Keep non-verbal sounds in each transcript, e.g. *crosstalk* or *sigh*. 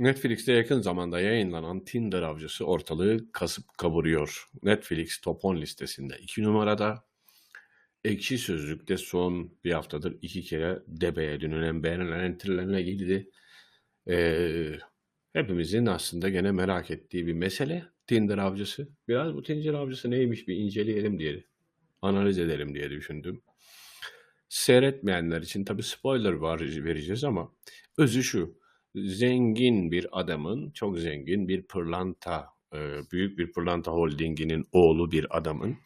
Netflix'te yakın zamanda yayınlanan Tinder Avcısı ortalığı kasıp kavuruyor. Netflix Top 10 listesinde 2 numarada. Ekşi Sözlük'te son bir haftadır iki kere debeye dönülen beğenilen entry'lerine girdi. Ee, hepimizin aslında gene merak ettiği bir mesele Tinder Avcısı. Biraz bu Tinder Avcısı neymiş bir inceleyelim diye, analiz edelim diye düşündüm. Seyretmeyenler için tabii spoiler var vereceğiz ama özü şu zengin bir adamın, çok zengin bir pırlanta, e, büyük bir pırlanta holdinginin oğlu bir adamın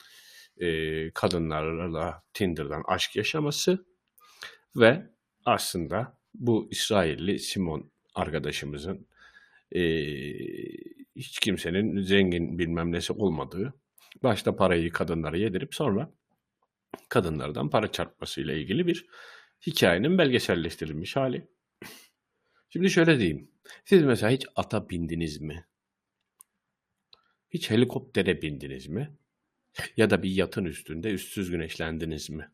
e, kadınlarla Tinder'dan aşk yaşaması ve aslında bu İsrailli Simon arkadaşımızın e, hiç kimsenin zengin bilmem nesi olmadığı, başta parayı kadınlara yedirip sonra kadınlardan para çarpmasıyla ilgili bir hikayenin belgeselleştirilmiş hali. Şimdi şöyle diyeyim. Siz mesela hiç ata bindiniz mi? Hiç helikoptere bindiniz mi? Ya da bir yatın üstünde üstsüz güneşlendiniz mi?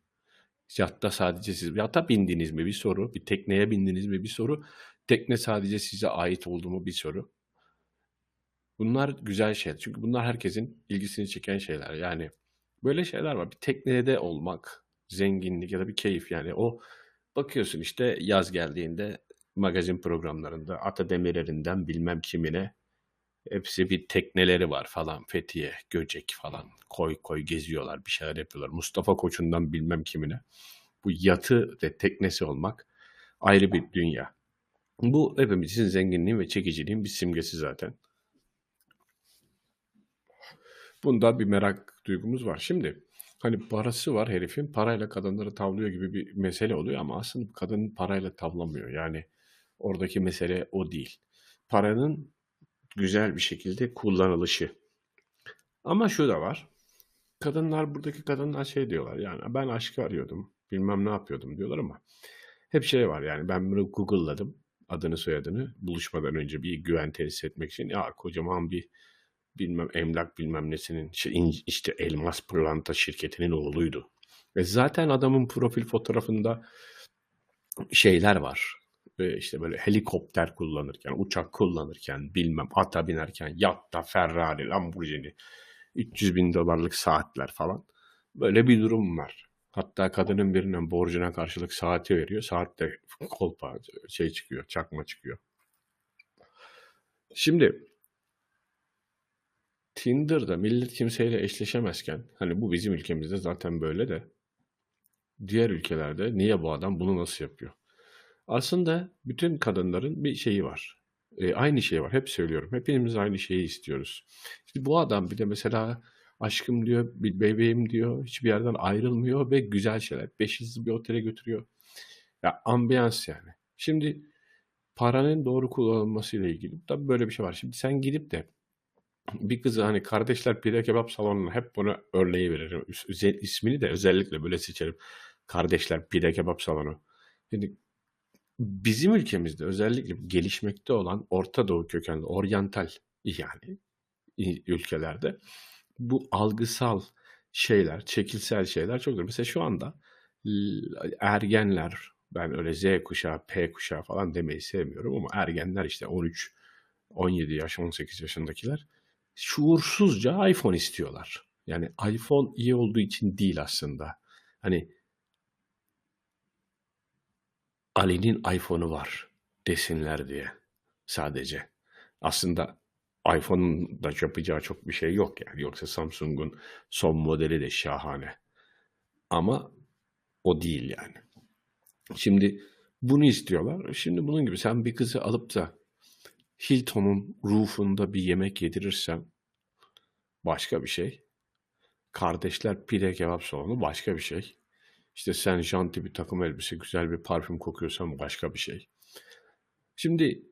Yatta sadece siz, yata bindiniz mi bir soru, bir tekneye bindiniz mi bir soru, tekne sadece size ait oldu mu bir soru. Bunlar güzel şeyler. Çünkü bunlar herkesin ilgisini çeken şeyler. Yani böyle şeyler var. Bir teknede olmak, zenginlik ya da bir keyif yani. O bakıyorsun işte yaz geldiğinde magazin programlarında Ata Demirer'inden bilmem kimine hepsi bir tekneleri var falan. Fethiye, Göcek falan koy koy geziyorlar bir şeyler yapıyorlar. Mustafa Koç'undan bilmem kimine. Bu yatı ve teknesi olmak ayrı bir dünya. Bu hepimizin zenginliğin ve çekiciliğin bir simgesi zaten. Bunda bir merak duygumuz var. Şimdi hani parası var herifin parayla kadınları tavlıyor gibi bir mesele oluyor ama aslında kadın parayla tavlamıyor. Yani oradaki mesele o değil. Paranın güzel bir şekilde kullanılışı. Ama şu da var. Kadınlar buradaki kadınlar şey diyorlar yani ben aşkı arıyordum bilmem ne yapıyordum diyorlar ama hep şey var yani ben bunu Google'ladım adını soyadını buluşmadan önce bir güven tesis etmek için ya kocaman bir bilmem emlak bilmem nesinin işte elmas pırlanta şirketinin oğluydu. Ve zaten adamın profil fotoğrafında şeyler var. İşte böyle helikopter kullanırken, uçak kullanırken, bilmem ata binerken, yatta, Ferrari, Lamborghini, 300 bin dolarlık saatler falan. Böyle bir durum var. Hatta kadının birinin borcuna karşılık saati veriyor. Saatte kolpa şey çıkıyor, çakma çıkıyor. Şimdi Tinder'da millet kimseyle eşleşemezken hani bu bizim ülkemizde zaten böyle de diğer ülkelerde niye bu adam bunu nasıl yapıyor? Aslında bütün kadınların bir şeyi var. E, aynı şey var. Hep söylüyorum. Hepimiz aynı şeyi istiyoruz. Şimdi bu adam bir de mesela aşkım diyor, bir bebeğim diyor, hiçbir yerden ayrılmıyor ve güzel şeyler. Beş bir otele götürüyor. Ya ambiyans yani. Şimdi paranın doğru kullanılması ile ilgili tabii böyle bir şey var. Şimdi sen gidip de bir kızı hani kardeşler pide kebap salonuna hep bunu örneği veririm. İsmini de özellikle böyle seçerim. Kardeşler pide kebap salonu. Şimdi bizim ülkemizde özellikle gelişmekte olan Orta Doğu kökenli, oryantal yani ülkelerde bu algısal şeyler, çekilsel şeyler çoktur. Mesela şu anda ergenler, ben öyle Z kuşağı, P kuşağı falan demeyi sevmiyorum ama ergenler işte 13, 17 yaş, 18 yaşındakiler şuursuzca iPhone istiyorlar. Yani iPhone iyi olduğu için değil aslında. Hani Ali'nin iPhone'u var desinler diye sadece. Aslında iPhone'un da yapacağı çok bir şey yok yani. Yoksa Samsung'un son modeli de şahane. Ama o değil yani. Şimdi bunu istiyorlar. Şimdi bunun gibi sen bir kızı alıp da Hilton'un roof'unda bir yemek yedirirsen başka bir şey. Kardeşler pide kebap salonu başka bir şey. İşte sen janti bir takım elbise, güzel bir parfüm kokuyorsan başka bir şey. Şimdi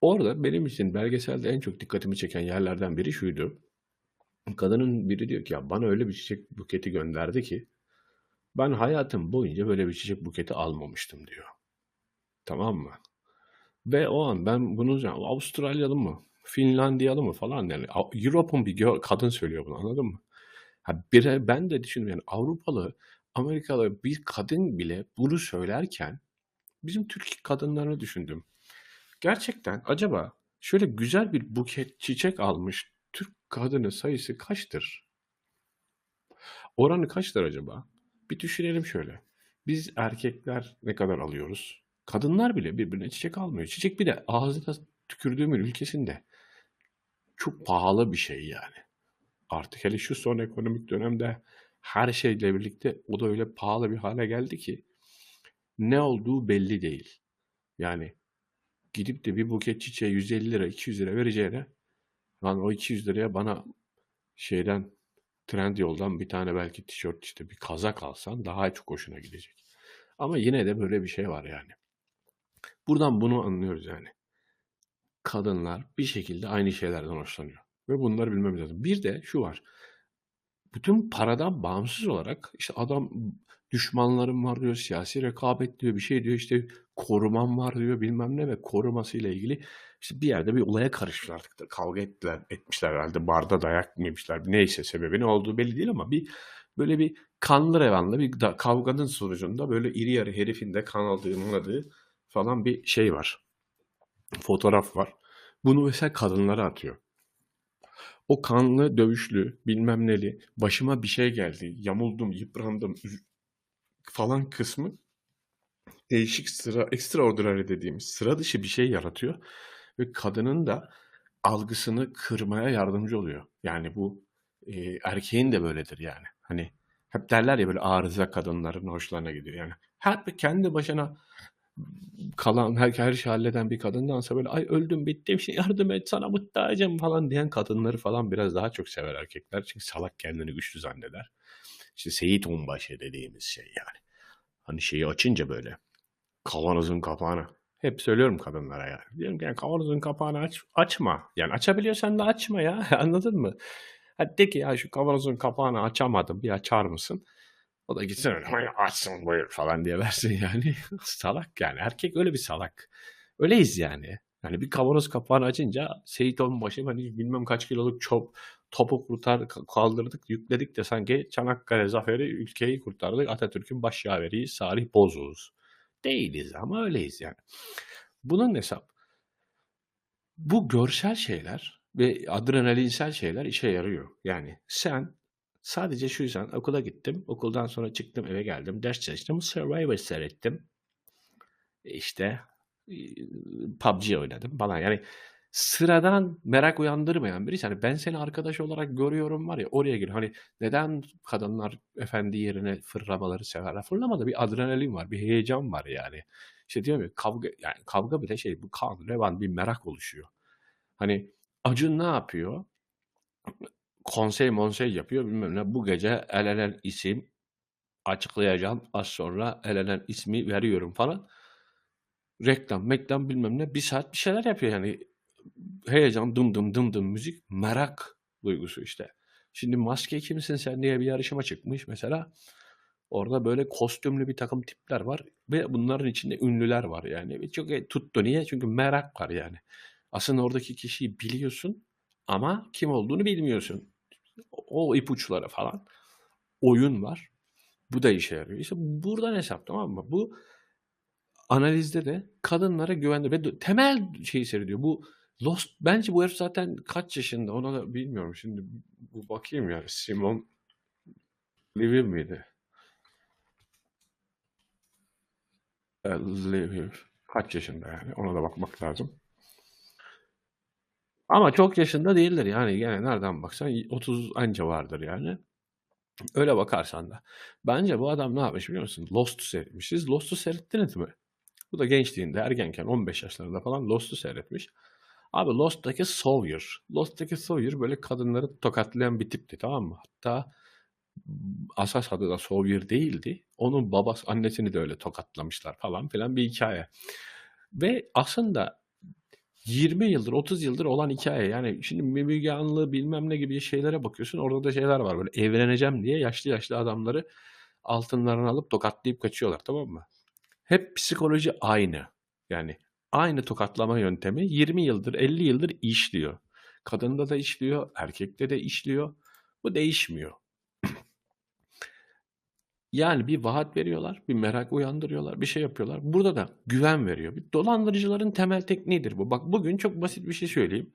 orada benim için belgeselde en çok dikkatimi çeken yerlerden biri şuydu. Kadının biri diyor ki ya bana öyle bir çiçek buketi gönderdi ki ben hayatım boyunca böyle bir çiçek buketi almamıştım diyor. Tamam mı? Ve o an ben bunu Avustralyalı mı, Finlandiyalı mı falan yani Europe'un bir kadın söylüyor bunu anladın mı? Ha, bir, ben de düşünüyorum yani Avrupalı Amerikalı bir kadın bile bunu söylerken bizim Türk kadınlarını düşündüm. Gerçekten acaba Şöyle güzel bir buket çiçek almış Türk kadını sayısı kaçtır? Oranı kaçtır acaba? Bir düşünelim şöyle. Biz erkekler ne kadar alıyoruz? Kadınlar bile birbirine çiçek almıyor. Çiçek bir de ağzına tükürdüğümün ülkesinde çok pahalı bir şey yani. Artık hele şu son ekonomik dönemde her şeyle birlikte o da öyle pahalı bir hale geldi ki ne olduğu belli değil. Yani gidip de bir buket çiçeğe 150 lira 200 lira vereceğine lan o 200 liraya bana şeyden trend yoldan bir tane belki tişört işte bir kazak alsan daha çok hoşuna gidecek. Ama yine de böyle bir şey var yani. Buradan bunu anlıyoruz yani. Kadınlar bir şekilde aynı şeylerden hoşlanıyor. Ve bunları bilmemiz lazım. Bir de şu var. Bütün paradan bağımsız olarak işte adam düşmanlarım var diyor, siyasi rekabet diyor, bir şey diyor işte korumam var diyor bilmem ne ve korumasıyla ilgili işte bir yerde bir olaya karışmışlar artık kavga ettiler, etmişler herhalde barda dayak yemişler neyse sebebi ne olduğu belli değil ama bir böyle bir kanlı revanlı bir da, kavganın sonucunda böyle iri yarı herifin de kan aldığı mıladığı falan bir şey var. Fotoğraf var. Bunu mesela kadınlara atıyor. O kanlı, dövüşlü, bilmem neli, başıma bir şey geldi, yamuldum, yıprandım falan kısmı değişik sıra, extraordinary dediğimiz sıra dışı bir şey yaratıyor. Ve kadının da algısını kırmaya yardımcı oluyor. Yani bu e, erkeğin de böyledir yani. Hani hep derler ya böyle arıza kadınların hoşlarına gidiyor. Yani hep kendi başına kalan her, her şey halleden bir kadındansa böyle ay öldüm bittim şey *laughs* yardım et sana muhtacım falan diyen kadınları falan biraz daha çok sever erkekler. Çünkü salak kendini güçlü zanneder. İşte Seyit Onbaşı dediğimiz şey yani. Hani şeyi açınca böyle kavanozun kapağını. Hep söylüyorum kadınlara yani. Diyorum ki yani kavanozun kapağını aç, açma. Yani açabiliyorsan da açma ya. *laughs* Anladın mı? Hadi de ki ya şu kavanozun kapağını açamadım bir açar mısın? O da gitsin öyle açsın buyur falan diye versin yani. *laughs* salak yani. Erkek öyle bir salak. Öyleyiz yani. Yani bir kavanoz kapağını açınca Seyit Onbaşı hani bilmem kaç kiloluk çop, topu kurtar kaldırdık yükledik de sanki Çanakkale zaferi ülkeyi kurtardık Atatürk'ün baş yaveriyiz Salih Bozuluz. Değiliz ama öyleyiz yani. Bunun hesap. Bu görsel şeyler ve adrenalinsel şeyler işe yarıyor. Yani sen sadece şu yüzden okula gittim. Okuldan sonra çıktım eve geldim. Ders çalıştım. Survivor seyrettim. İşte PUBG oynadım falan. Yani sıradan merak uyandırmayan birisi. Hani ben seni arkadaş olarak görüyorum var ya oraya gir. Hani neden kadınlar efendi yerine fırlamaları severler? Fırlamada bir adrenalin var, bir heyecan var yani. İşte diyorum ya kavga yani kavga bile şey bu kan, revan bir merak oluşuyor. Hani Acun ne yapıyor? Konsey monsey yapıyor bilmem ne. Bu gece elenen isim açıklayacağım. Az sonra elenen ismi veriyorum falan. Reklam, meklam bilmem ne. Bir saat bir şeyler yapıyor yani heyecan, dım dım dım dım müzik, merak duygusu işte. Şimdi maske kimsin sen diye bir yarışıma çıkmış mesela. Orada böyle kostümlü bir takım tipler var ve bunların içinde ünlüler var yani. Ve çok e, tuttu. Niye? Çünkü merak var yani. Aslında oradaki kişiyi biliyorsun ama kim olduğunu bilmiyorsun. O ipuçları falan. Oyun var. Bu da işe yarıyor. İşte buradan hesap tamam mı? Bu analizde de kadınlara güvenli ve temel şeyi seyrediyor. Bu Lost bence bu herif zaten kaç yaşında ona da bilmiyorum şimdi bu bakayım ya Simon Levy miydi? E, Levy kaç yaşında yani ona da bakmak lazım. Ama çok yaşında değildir yani yani nereden baksan 30 anca vardır yani. Öyle bakarsan da. Bence bu adam ne yapmış biliyor musun? Lost'u seyretmişiz. Lost'u seyrettiniz mi? Bu da gençliğinde ergenken 15 yaşlarında falan Lost'u seyretmiş. Abi Lost'taki Sawyer. Lost'taki Sawyer böyle kadınları tokatlayan bir tipti tamam mı? Hatta asas adı da Sawyer değildi. Onun babası annesini de öyle tokatlamışlar falan filan bir hikaye. Ve aslında 20 yıldır 30 yıldır olan hikaye. Yani şimdi Müge bilmem ne gibi şeylere bakıyorsun. Orada da şeyler var böyle evleneceğim diye yaşlı yaşlı adamları altınlarını alıp tokatlayıp kaçıyorlar tamam mı? Hep psikoloji aynı. Yani aynı tokatlama yöntemi 20 yıldır 50 yıldır işliyor. Kadında da işliyor, erkekte de işliyor. Bu değişmiyor. Yani bir vaat veriyorlar, bir merak uyandırıyorlar, bir şey yapıyorlar. Burada da güven veriyor. Bir dolandırıcıların temel tekniğidir bu. Bak bugün çok basit bir şey söyleyeyim.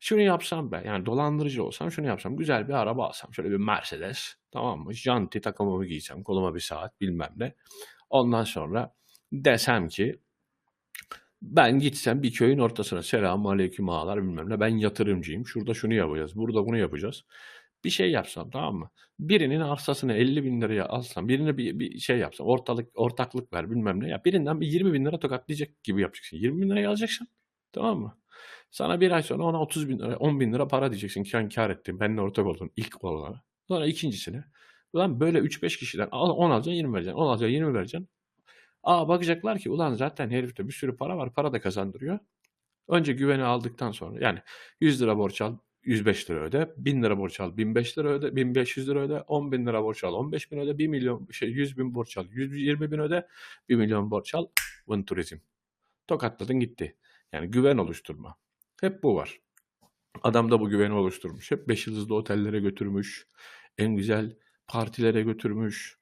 Şunu yapsam ben, yani dolandırıcı olsam şunu yapsam. Güzel bir araba alsam, şöyle bir Mercedes, tamam mı? Janti takımımı giysem, koluma bir saat bilmem ne. Ondan sonra desem ki ben gitsem bir köyün ortasına selamun aleyküm ağalar bilmem ne ben yatırımcıyım. Şurada şunu yapacağız, burada bunu yapacağız. Bir şey yapsam tamam mı? Birinin arsasını 50 bin liraya alsam, birine bir, bir şey yapsam, ortalık ortaklık ver bilmem ne ya. Birinden bir 20 bin lira tokatlayacak gibi yapacaksın. 20 bin lirayı alacaksın. Tamam mı? Sana bir ay sonra ona 30 bin lira, 10 bin lira para diyeceksin. Sen kar ettin. Benimle ortak oldun ilk olarak. Sonra ikincisine. Ulan böyle 3-5 kişiden al- 10 alacaksın 20 vereceksin. 10 alacaksın 20 vereceksin. Aa bakacaklar ki ulan zaten herifte bir sürü para var. Para da kazandırıyor. Önce güveni aldıktan sonra yani 100 lira borç al 105 lira öde, 1000 lira borç al 1005 lira öde, 1500 lira öde, 10 bin lira borç al 15 bin öde, 1 milyon şey 100 bin borç al 120 bin öde, 1 milyon borç al Vın turizm. Tokatladın gitti. Yani güven oluşturma. Hep bu var. Adam da bu güveni oluşturmuş. Hep 5 yıldızlı otellere götürmüş. En güzel partilere götürmüş.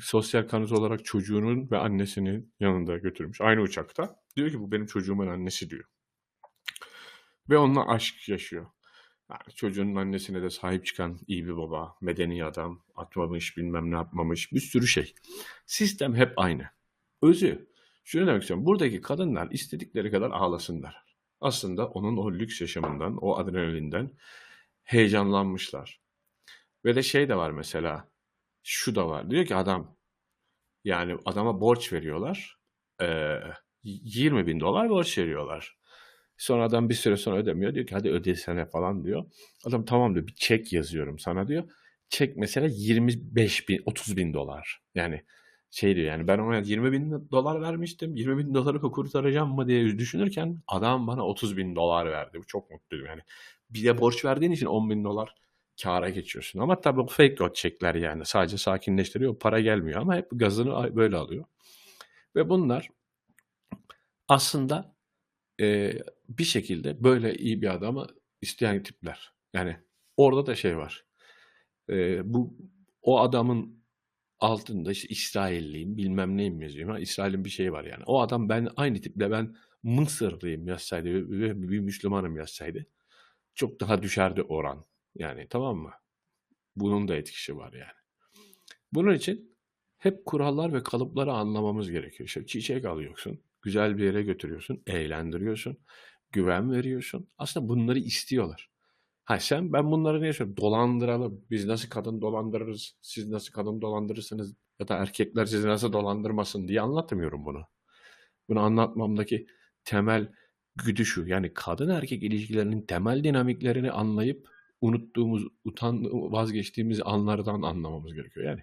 Sosyal kanıt olarak çocuğunun ve annesinin yanında götürmüş. Aynı uçakta. Diyor ki bu benim çocuğumun annesi diyor. Ve onunla aşk yaşıyor. Yani çocuğun annesine de sahip çıkan iyi bir baba, medeni adam, atmamış, bilmem ne yapmamış, bir sürü şey. Sistem hep aynı. Özü, şunu demek istiyorum. Buradaki kadınlar istedikleri kadar ağlasınlar. Aslında onun o lüks yaşamından, o adrenalinden heyecanlanmışlar. Ve de şey de var mesela, şu da var. Diyor ki adam, yani adama borç veriyorlar. Ee, 20 bin dolar borç veriyorlar. Sonra adam bir süre sonra ödemiyor. Diyor ki hadi ödesene falan diyor. Adam tamam diyor bir çek yazıyorum sana diyor. Çek mesela 25 bin 30 bin dolar. Yani şey diyor yani ben ona 20 bin dolar vermiştim. 20 bin doları kurtaracağım mı diye düşünürken adam bana 30 bin dolar verdi. Bu çok mutluyum yani. Bir de borç verdiğin için 10 bin dolar kâra geçiyorsun. Ama tabii bu fake o çekler yani. Sadece sakinleştiriyor. Para gelmiyor ama hep gazını böyle alıyor. Ve bunlar aslında e, bir şekilde böyle iyi bir adamı isteyen tipler. Yani orada da şey var. E, bu o adamın altında işte İsrailliyim bilmem neyim yazıyor. İsrail'in bir şeyi var yani. O adam ben aynı tiple ben Mısırlıyım yazsaydı ve bir Müslümanım yazsaydı çok daha düşerdi oran. Yani tamam mı? Bunun da etkisi var yani. Bunun için hep kurallar ve kalıpları anlamamız gerekiyor. İşte çiçek alıyorsun, güzel bir yere götürüyorsun, eğlendiriyorsun, güven veriyorsun. Aslında bunları istiyorlar. Ha sen ben bunları ne yaşıyorum? Dolandıralım. Biz nasıl kadın dolandırırız? Siz nasıl kadın dolandırırsınız? Ya da erkekler sizi nasıl dolandırmasın diye anlatmıyorum bunu. Bunu anlatmamdaki temel güdü şu. Yani kadın erkek ilişkilerinin temel dinamiklerini anlayıp unuttuğumuz, utan vazgeçtiğimiz anlardan anlamamız gerekiyor. Yani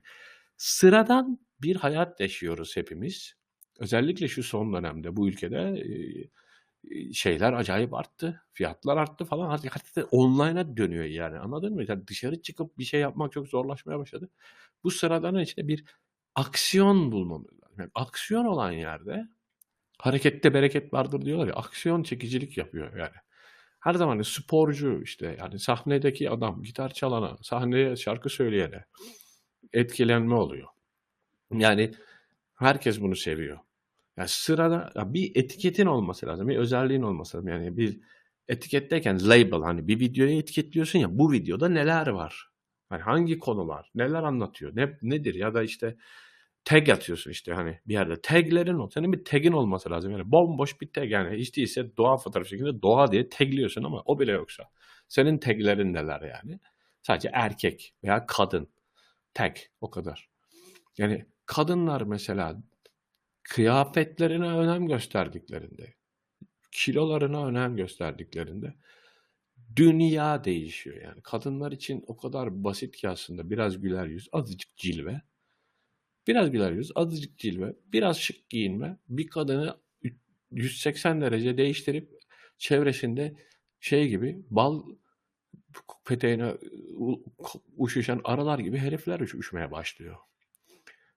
sıradan bir hayat yaşıyoruz hepimiz. Özellikle şu son dönemde bu ülkede şeyler acayip arttı. Fiyatlar arttı falan. Artık hatta online'a dönüyor yani. Anladın mı? Yani dışarı çıkıp bir şey yapmak çok zorlaşmaya başladı. Bu sıradan içinde bir aksiyon bulmamız lazım. Yani aksiyon olan yerde harekette bereket vardır diyorlar ya. Aksiyon çekicilik yapıyor yani. Her zaman sporcu işte yani sahnedeki adam, gitar çalana, sahneye şarkı söyleyene etkilenme oluyor. Yani herkes bunu seviyor. Yani sırada ya bir etiketin olması lazım, bir özelliğin olması lazım. Yani bir etiketteyken label hani bir videoyu etiketliyorsun ya bu videoda neler var? Hani hangi konular, neler anlatıyor, ne nedir? Ya da işte tag atıyorsun işte hani bir yerde taglerin o senin bir tagin olması lazım. Yani bomboş bir tag yani hiç değilse doğa fotoğrafı şeklinde doğa diye tagliyorsun ama o bile yoksa. Senin taglerin neler yani? Sadece erkek veya kadın. Tag o kadar. Yani kadınlar mesela kıyafetlerine önem gösterdiklerinde kilolarına önem gösterdiklerinde dünya değişiyor. Yani kadınlar için o kadar basit ki aslında biraz güler yüz azıcık cilve. Biraz güler yüz, azıcık cilve, biraz şık giyinme bir kadını 180 derece değiştirip çevresinde şey gibi bal peteğine uşuşan aralar gibi herifler üşmeye başlıyor.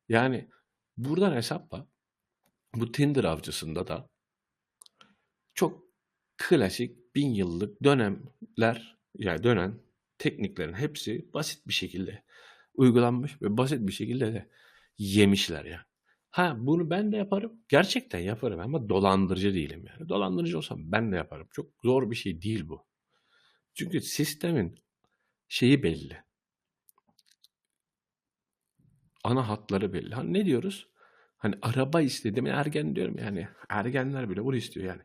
Yani buradan hesapla bu Tinder avcısında da çok klasik bin yıllık dönemler yani dönen tekniklerin hepsi basit bir şekilde uygulanmış ve basit bir şekilde de yemişler ya. Ha bunu ben de yaparım. Gerçekten yaparım ama dolandırıcı değilim yani. Dolandırıcı olsam ben de yaparım. Çok zor bir şey değil bu. Çünkü sistemin şeyi belli. Ana hatları belli. Hani ne diyoruz? Hani araba istedim ergen diyorum yani. Ergenler bile bunu istiyor yani.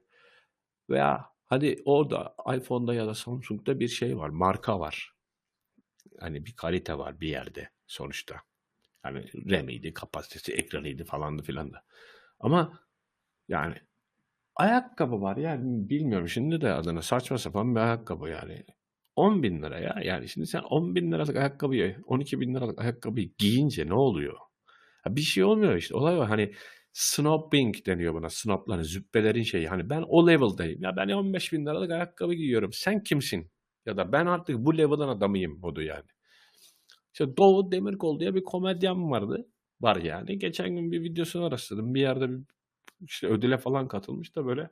Veya hadi orada iPhone'da ya da Samsung'da bir şey var. Marka var. Hani bir kalite var bir yerde sonuçta. Hani RAM'iydi, kapasitesi, ekranıydı falandı filan da. Ama yani ayakkabı var yani bilmiyorum şimdi de adına saçma sapan bir ayakkabı yani. 10 bin lira ya. Yani şimdi sen 10 bin liralık ayakkabıyı, 12 bin liralık ayakkabıyı giyince ne oluyor? Bir şey olmuyor işte. Olay var. Hani snobbing deniyor buna. Snobların, züppelerin şeyi. Hani ben o level'dayım. Ya ben 15 bin liralık ayakkabı giyiyorum. Sen kimsin? Ya da ben artık bu level'ın adamıyım modu yani. İşte Doğu Demirkol diye bir komedyen vardı. Var yani. Geçen gün bir videosuna rastladım. Bir yerde bir işte ödüle falan katılmış da böyle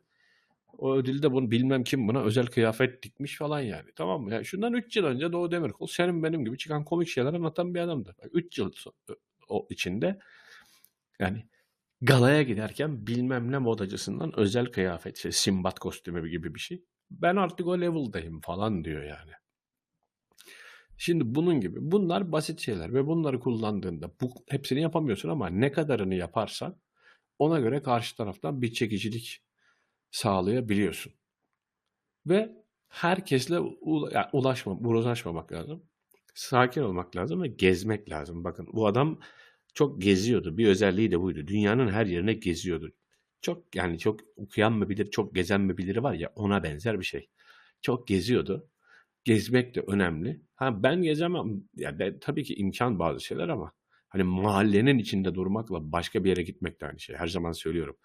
o ödülde bunu bilmem kim buna özel kıyafet dikmiş falan yani. Tamam mı? Yani şundan 3 yıl önce Doğu Demirkol senin benim gibi çıkan komik şeyler anlatan bir adamdı. 3 yıl o içinde yani galaya giderken bilmem ne modacısından özel kıyafet, şey, Simbat kostümü gibi bir şey. Ben artık o level'dayım falan diyor yani. Şimdi bunun gibi bunlar basit şeyler ve bunları kullandığında bu hepsini yapamıyorsun ama ne kadarını yaparsan ona göre karşı taraftan bir çekicilik sağlayabiliyorsun. Ve herkesle ulaşma, ulaşmamak lazım. Sakin olmak lazım ve gezmek lazım. Bakın bu adam çok geziyordu. Bir özelliği de buydu. Dünyanın her yerine geziyordu. Çok yani çok okuyan mı bilir, çok gezen mi bilir var ya ona benzer bir şey. Çok geziyordu. Gezmek de önemli. Ha ben gezemem. Ya ben, tabii ki imkan bazı şeyler ama hani mahallenin içinde durmakla başka bir yere gitmek de aynı şey. Her zaman söylüyorum.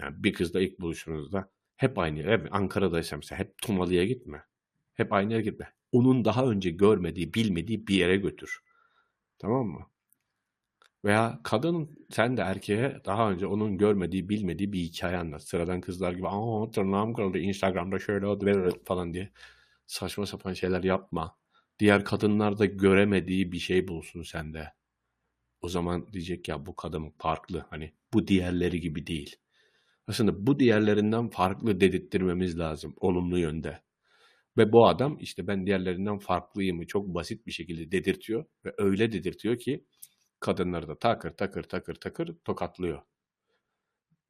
Yani bir kızla ilk buluşunuzda hep aynı yere, Ankara'daysam mesela hep Tumalı'ya gitme. Hep aynı yere gitme. Onun daha önce görmediği, bilmediği bir yere götür. Tamam mı? Veya kadın sen de erkeğe daha önce onun görmediği, bilmediği bir hikaye anlat. Sıradan kızlar gibi aa tırnağım kırıldı Instagram'da şöyle oldu falan diye saçma sapan şeyler yapma. Diğer kadınlar da göremediği bir şey bulsun sende. O zaman diyecek ya bu kadın farklı. Hani bu diğerleri gibi değil. Aslında bu diğerlerinden farklı dedirttirmemiz lazım olumlu yönde. Ve bu adam işte ben diğerlerinden farklıyımı çok basit bir şekilde dedirtiyor ve öyle dedirtiyor ki kadınları da takır takır takır takır tokatlıyor.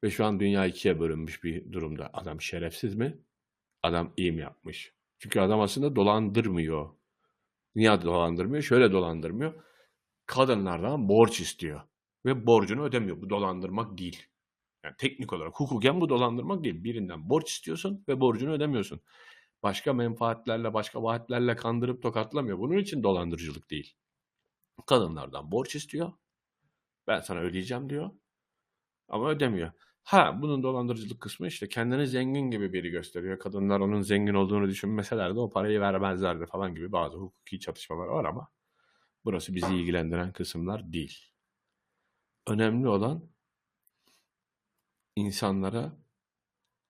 Ve şu an dünya ikiye bölünmüş bir durumda. Adam şerefsiz mi? Adam iyi mi yapmış? Çünkü adam aslında dolandırmıyor. Niye dolandırmıyor? Şöyle dolandırmıyor. Kadınlardan borç istiyor. Ve borcunu ödemiyor. Bu dolandırmak değil. Yani teknik olarak hukuken bu dolandırmak değil. Birinden borç istiyorsun ve borcunu ödemiyorsun. Başka menfaatlerle, başka vaatlerle kandırıp tokatlamıyor. Bunun için dolandırıcılık değil. Kadınlardan borç istiyor. Ben sana ödeyeceğim diyor. Ama ödemiyor. Ha bunun dolandırıcılık kısmı işte kendini zengin gibi biri gösteriyor. Kadınlar onun zengin olduğunu düşünmeseler de o parayı vermezlerdi falan gibi bazı hukuki çatışmalar var ama burası bizi ilgilendiren kısımlar değil. Önemli olan insanlara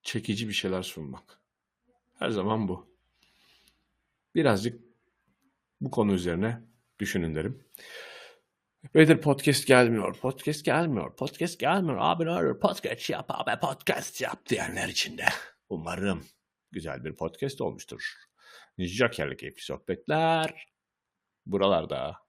çekici bir şeyler sunmak. Her zaman bu. Birazcık bu konu üzerine düşünün derim. Bedir podcast gelmiyor, podcast gelmiyor, podcast gelmiyor. Abi ne olur podcast yap abi podcast yap diyenler içinde. Umarım güzel bir podcast olmuştur. Joker'li keyifli sohbetler buralarda.